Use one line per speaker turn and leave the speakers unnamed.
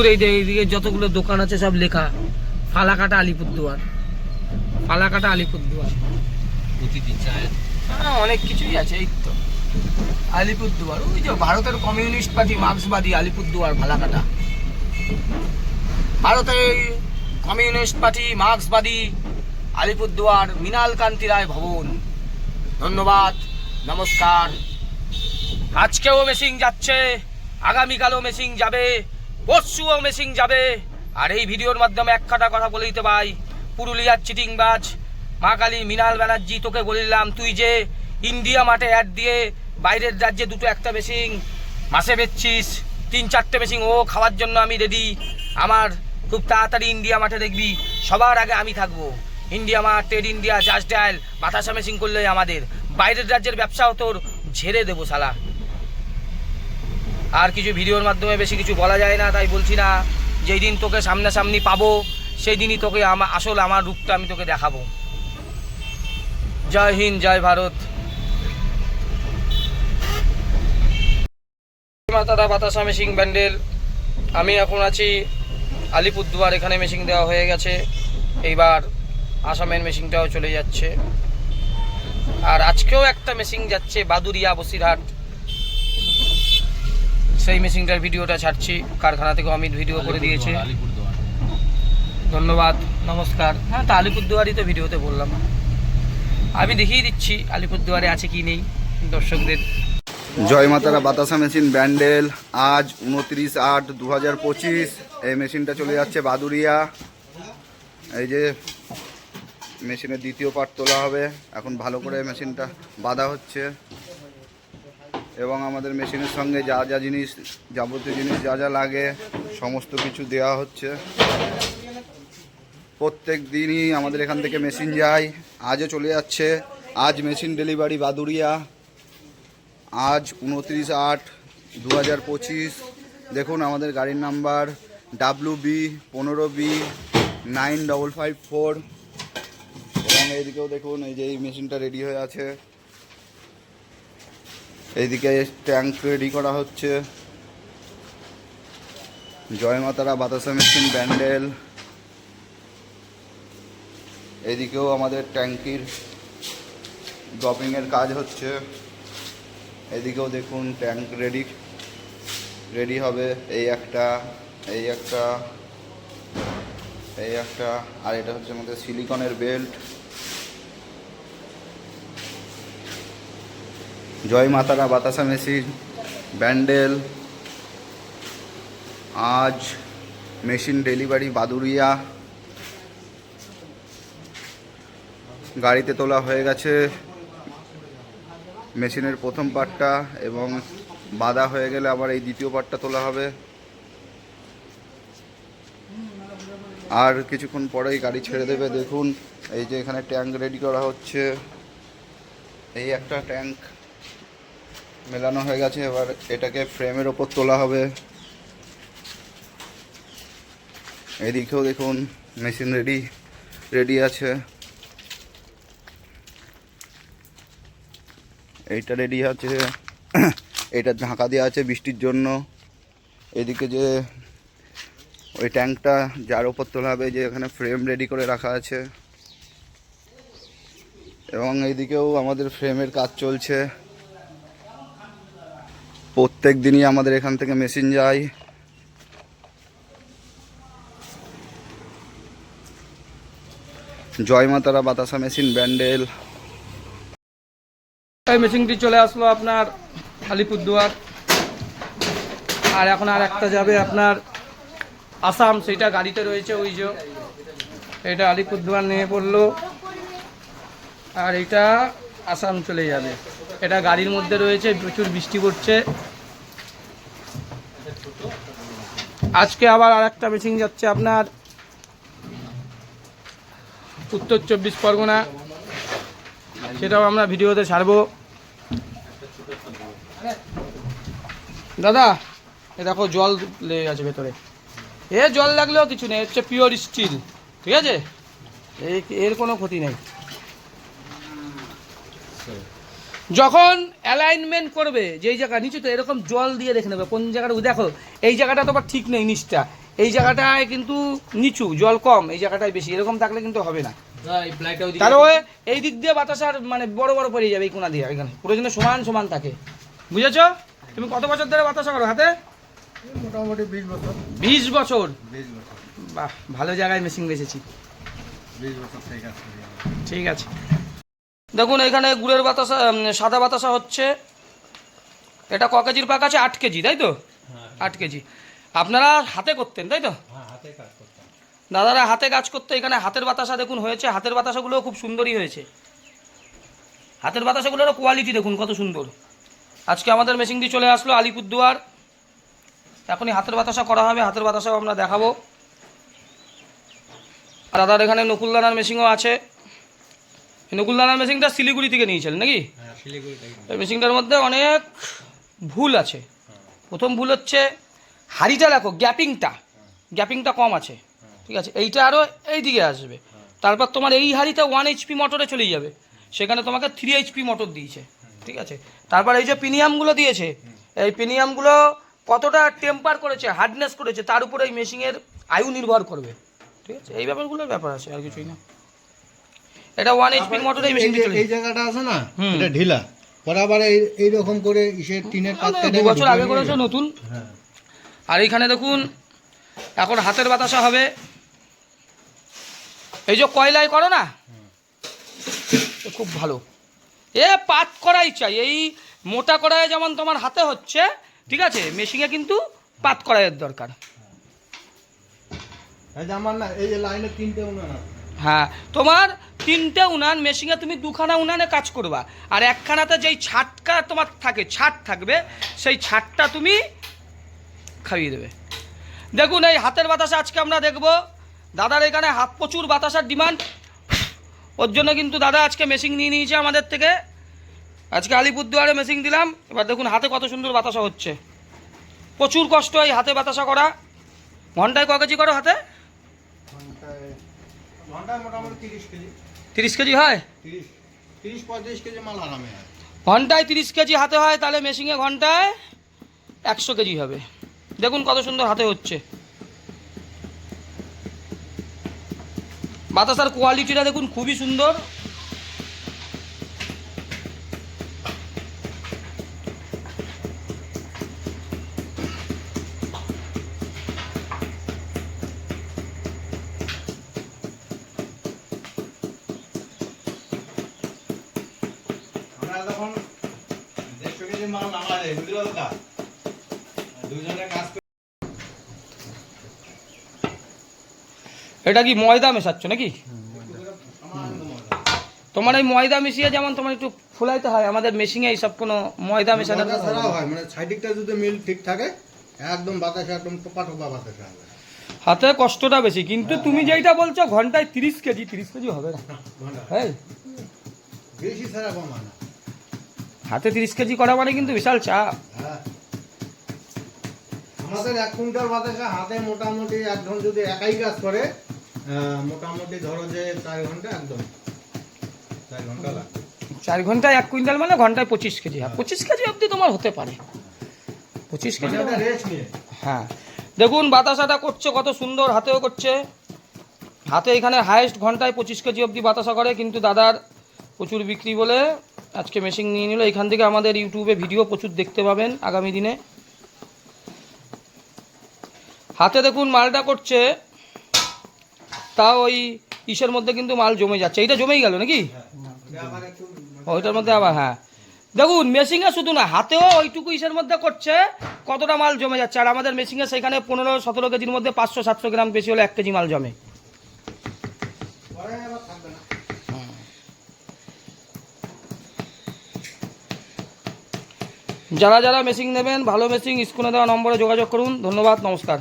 প্রচুর এই এইদিকে যতগুলো দোকান আছে সব লেখা। ফালাকাটা আলিপুরদুয়ার। ফালাকাটা আলিপুরদুয়ার।
প্রতিদিন চায়ের
হ্যাঁ অনেক কিছুই আছে এই তো। আলিপুরদুয়ার ওই যে ভারতের কমিউনিস্ট পার্টি মার্ক্সবাদী আলিপুরদুয়ার ফালাকাটা। ভারতের কমিউনিস্ট পার্টি মার্ক্সবাদী আলিপুরদুয়ার মৃণাল কান্তি রায় ভবন। ধন্যবাদ নমস্কার। আজকেও মেশিং যাচ্ছে আগামীকালও মেশিং যাবে। পরশুও মেশিং যাবে। আর এই ভিডিওর মাধ্যমে এক খাটা কথা বলে দিতে পাই পুরুলিয়ার চিটিংবাজ, মা কালী মৃণাল ব্যানার্জি তোকে বলিলাম তুই যে ইন্ডিয়া মাঠে অ্যাড দিয়ে বাইরের রাজ্যে দুটো একটা মেশিং মাসে বেচছিস, তিন চারটে মেশিং ও খাওয়ার জন্য আমি রেডি আমার খুব তাড়াতাড়ি ইন্ডিয়া মাঠে দেখবি, সবার আগে আমি থাকব। India mart trade India just dial বাতাসা মেশিং করলে আমাদের। বাইরের রাজ্যের ব্যবসাও তোর ঝেড়ে দেবো শালা। আর কিছু ভিডিওর মাধ্যমে বেশি কিছু বলা যায় না, তাই বলছি না। যেই দিন তোকে সামনাসামনি পাবো সেই দিনই তোকে আমার আসল আমার রূপটা আমি তোকে দেখাবো। জয় হিন্দ, জয় ভারত। মাতারা বাতাসা মেশিং ব্যান্ডেল। আমি এখন আছি আলিপুরদুয়ার, এখানে মেশিং দেওয়া হয়ে গেছে। এইবার আসামের মেশিংটাও চলে যাচ্ছে। আর আজকেও একটা মেশিং যাচ্ছে, বাদুরিয়া বসিরহাট। সেই মেশিনটার ভিডিওটা ছাড়ছি। কারখানা থেকে অমিত ভিডিও করে দিয়েছে।
আলিপুরদুয়ার।
ধন্যবাদ নমস্কার। হ্যাঁ তা আলিপুরদুয়ারই তো ভিডিওতে বললাম। আমি দেখিয়ে দিচ্ছি আলিপুরদুয়ারে আছে কি নেই দর্শকদের।
জয় মাতারা বাতাসা মেশিন ব্যান্ডেল আজ উনত্রিশ আট দু হাজার পঁচিশ। এই মেশিনটা চলে যাচ্ছে বাদুরিয়া এই যে মেশিনের দ্বিতীয় পার্ট তোলা হবে। এখন ভালো করে মেশিনটা বাঁধা হচ্ছে। এবং আমাদের মেশিনের সঙ্গে যা যা জিনিস, যাবতীয় জিনিস যা যা লাগে, সমস্ত কিছু দেওয়া হচ্ছে। প্রত্যেক দিনই আমাদের এখান থেকে মেশিন যায়। আজও চলে যাচ্ছে। আজ মেশিন ডেলিভারি বাদুরিয়া আজ উনত্রিশ আট দু হাজার পঁচিশ। দেখুন আমাদের গাড়ির নাম্বার ডাব্লু বি পনেরো B nine double five four. এবং এইদিকেও দেখুন, এই যে এই মেশিনটা রেডি হয়ে আছে। এইদিকে ট্যাঙ্ক রেডি করা হচ্ছে। জয় মাতারা, বাতাসা মেশিন, ব্যান্ডেল। এদিকেও আমাদের ট্যাঙ্কির ড্রপিংয়ের কাজ হচ্ছে। এদিকেও দেখুন ট্যাঙ্ক রেডি। রেডি হবে এই একটা এই একটা এই একটা, আর এটা হচ্ছে আমাদের সিলিকনের বেল্ট। জয় মাতারা, বাতাসা মেশিন, ব্যান্ডেল, আজ মেশিন ডেলিভারি বাদুরিয়া গাড়িতে তোলা হয়ে গেছে মেশিনের প্রথম পার্টটা এবং বাঁধা হয়ে গেলে আবার এই দ্বিতীয় পার্টটা তোলা হবে। আর কিছুক্ষণ পরেই গাড়ি ছেড়ে দেবে। দেখুন, এই যে এখানে ট্যাঙ্ক রেডি করা হচ্ছে। এই একটা ট্যাঙ্ক মেলানো হয়ে গেছে, এবার এটাকে ফ্রেমের ওপর তোলা হবে। এদিকেও দেখুন, মেশিন রেডি রেডি আছে। এইটা রেডি আছে এটা ঢাকা দেওয়া আছে বৃষ্টির জন্য। এদিকে যে ওই ট্যাঙ্কটা, যার ওপর তোলা হবে, যে এখানে ফ্রেম রেডি করে রাখা আছে। এবং এইদিকেও আমাদের ফ্রেমের কাজ চলছে। প্রত্যেক দিনই আমাদের এখান থেকে মেশিন যায়। জয় মাতারা বাতাসা মেশিন, ব্যান্ডেল।
এই মেশিনটি চলে আসলো আপনার আলিপুরদুয়ার। আর এখন আর একটা যাবে আপনার আসাম। সেটা গাড়িতে রয়েছে ওই যে। এটা আলিপুরদুয়ার নিয়ে পড়ল। আর এটা আসাম চলে যাবে। এটা গাড়ির মধ্যে রয়েছে, প্রচুর বৃষ্টি পড়ছে। আজকে আবার আর একটা মেশিন যাচ্ছে আপনার। উত্তর চব্বিশ পরগনা। সেটাও আমরা ভিডিওতে ছাড়বো। দাদা, এ দেখো জল লেগে গেছে ভেতরে। এ জল লাগলেও কিছু নেই হচ্ছে পিওর স্টিল ঠিক আছে? এর কোনো ক্ষতি নেই। যখন অ্যালাইনমেন্ট করবে যেই জায়গা নিচে তো এরকম জল দিয়ে দেখে নেবে কোন জায়গাটা দেখো এই জায়গাটা তো আবার ঠিক নেই নিচটা এই জায়গাটায় কিন্তু নিচু জল কম এই জায়গাটায় বেশি এরকম থাকলে কিন্তু হবে না।
এই
তাহলে ওই এই দিক দিয়ে বাতাস আর মানে বড় বড় পড়ে যাবে এই কোনা দিয়ে এখানে। পুরো যেন সমান সমান থাকে। বুঝেছ? তুমি কত বছর ধরে বাতাসা করো হাতে?
মোটামুটি বিশ বছর।
বিশ বছর? বাহ ভালো জায়গায় মেশিন বেঁচেছি।
বিশ বছর করি আমি।
ঠিক আছে। দেখুন এখানে গুড়ের বাতাসা সাদা বাতাসা হচ্ছে। এটা ক কেজির পাক আছে? আট কেজি তাই তো? আট কেজি। আপনারা হাতে করতেন তাই তো?
হ্যাঁ
দাদারা হাতে কাজ করতে এখানে হাতের বাতাসা দেখুন হয়েছে। হাতের বাতাসাগুলো খুব সুন্দরই হয়েছে। হাতের বাতাসাগুলোরও কোয়ালিটি দেখুন কত সুন্দর। আজকে আমাদের মেশিন দিয়ে চলে আসলো আলিপুরদুয়ার। এখনই হাতের বাতাসা করা হবে হাতের বাতাসাও আমরা দেখাবো। আর দাদার এখানে নকুলদানার মেশিনও আছে। নকুলদানার মেশিনটা শিলিগুড়ি থেকে নিয়েছিলেন নাকি?
হ্যাঁ
এই মেশিনটার মধ্যে অনেক ভুল আছে। প্রথম ভুল হচ্ছে হাড়িটা দেখো গ্যাপিংটা। গ্যাপিংটা কম আছে। ঠিক আছে এইটা আরও এই দিকে আসবে। তারপর তোমার এই হাড়িতে ওয়ান এইচপি মোটরে চলে যাবে। সেখানে তোমাকে থ্রি এইচপি মোটর দিয়েছে। ঠিক আছে তারপর এই যে পিনিয়ামগুলো দিয়েছে এই পিনিয়ামগুলো কতটা টেম্পার করেছে হার্ডনেস করেছে তার উপরে এই মেশিনের আয়ু নির্ভর করবে। ঠিক আছে এই ব্যাপারগুলোর ব্যাপার আছে আর কিছুই না। এটা ওয়ান এইচপি মোটরে এই মেশিন চলে।
এই জায়গাটা আছে না এটা ঢিলা। পরে আবার এই এইরকম করে ইসের টিনের কাজ
না,
কেটে
দু বছর আগে করেছ নতুন।
হ্যাঁ।
আর এইখানে দেখুন এখন হাতের বাতাসা হবে। এই যে কয়লায় করো না? খুব ভালো। এ পাত করাই চাই। এই মোটা কড়াই যেমন তোমার হাতে হচ্ছে ঠিক আছে মেশিনে কিন্তু পাত কড়াইয়ের দরকার।
এই যে আমার না এই যে লাইনে তিনটে উনান আছে।
হ্যাঁ তোমার তিনটে উনান, মেশিনে তুমি দুখানা উনানে কাজ করবা। আর একখানাতে যেই ছাটকা তোমার থাকে, ছাট থাকবে, সেই ছাটটা তুমি খাইয়ে দেবে। দেখুন এই হাতের বাতাসা আজকে আমরা দেখব, দাদার এখানে হাত প্রচুর বাতাসার ডিমান্ড। ওর জন্য কিন্তু দাদা আজকে মেশিন নিয়ে নিয়েছে আমাদের থেকে। আজকে আলিপুরদুয়ারে মেশিন দিলাম। এবার দেখুন হাতে কত সুন্দর বাতাসা হচ্ছে। প্রচুর কষ্ট এই হাতে বাতাসা করা। ঘন্টায় ক কেজি করো হাতে?
ঘন্টায় মোটামুটি তিরিশ কেজি।
তিরিশ কেজি হয়?
তিরিশ তিরিশ পঁয়ত্রিশ কেজি মাল আরামে হয়।
ঘন্টায় তিরিশ কেজি হাতে হয় তাহলে মেশিনে ঘন্টায় একশো কেজি হবে। দেখুন কত সুন্দর হাতে হচ্ছে। বাতাসার কোয়ালিটিটা দেখুন খুবই সুন্দর।
মাল নামা যায় বুঝলো দাদা দুজনে কাজ
এটা কি ময়দা মেশাচ্ছ নাকি? তোমার এই ময়দা মিশিয়ে যেমন তোমার একটু ফুলাইতে হয় আমাদের মেশিনে এইসব কোনো ময়দা মেশানো
হয় মানে সাইডিকটা যদি মিল ঠিক থাকে একদম বাতাসে একদম টোপা টোপা বাতাসে হবে।
হাতে কষ্টটা বেশি কিন্তু তুমি যেইটা বলছো ঘন্টায় তিরিশ কেজি তিরিশ কেজি হবে। না হ্যাঁ
বেশি ছাড়া কম না।
হাতে তিরিশ কেজি করা মানে কিন্তু বিশাল চাপ।
হ্যাঁ। আমাদের এক কুইন্টাল বাতাসে হাতে মোটামুটি একজন যদি একাই কাজ করে মোটামুটি ধরো যে চার ঘণ্টা একদম। চার ঘণ্টা লাগবে
চার ঘন্টায় এক কুইন্টাল মানে ঘন্টায় পঁচিশ কেজি। হ্যাঁ পঁচিশ কেজি অবধি তোমার হতে পারে। পঁচিশ কেজি
মানে নিয়ে।
হ্যাঁ। দেখুন বাতাসাটা করছে কত সুন্দর হাতেও করছে। হাতে এখানে হায়েস্ট ঘন্টায় পঁচিশ কেজি অবধি বাতাসা করে কিন্তু দাদার প্রচুর বিক্রি বলে আজকে মেশিন নিয়ে নিল। এখান থেকে আমাদের ইউটিউবে ভিডিও প্রচুর দেখতে পাবেন আগামী দিনে। হাতে দেখুন মালটা করছে। তা ওই ইসের মধ্যে কিন্তু মাল জমে যাচ্ছে। এইটা জমেই গেল নাকি? ওইটার মধ্যে আবার হ্যাঁ। দেখুন মেশিনে শুধু না, হাতেও ওইটুকু ইসের মধ্যে করছে। কতটা মাল জমে যাচ্ছে? আর আমাদের মেশিনে সেখানে পনেরো, সতেরো কেজির মধ্যে পাঁচশো, সাতশো গ্রাম বেশি হলে এক কেজি মাল জমে। যারা যারা মেশিন নেবেন ভালো মেশিন স্কুলে দেওয়া নম্বরে যোগাযোগ করুন। ধন্যবাদ নমস্কার।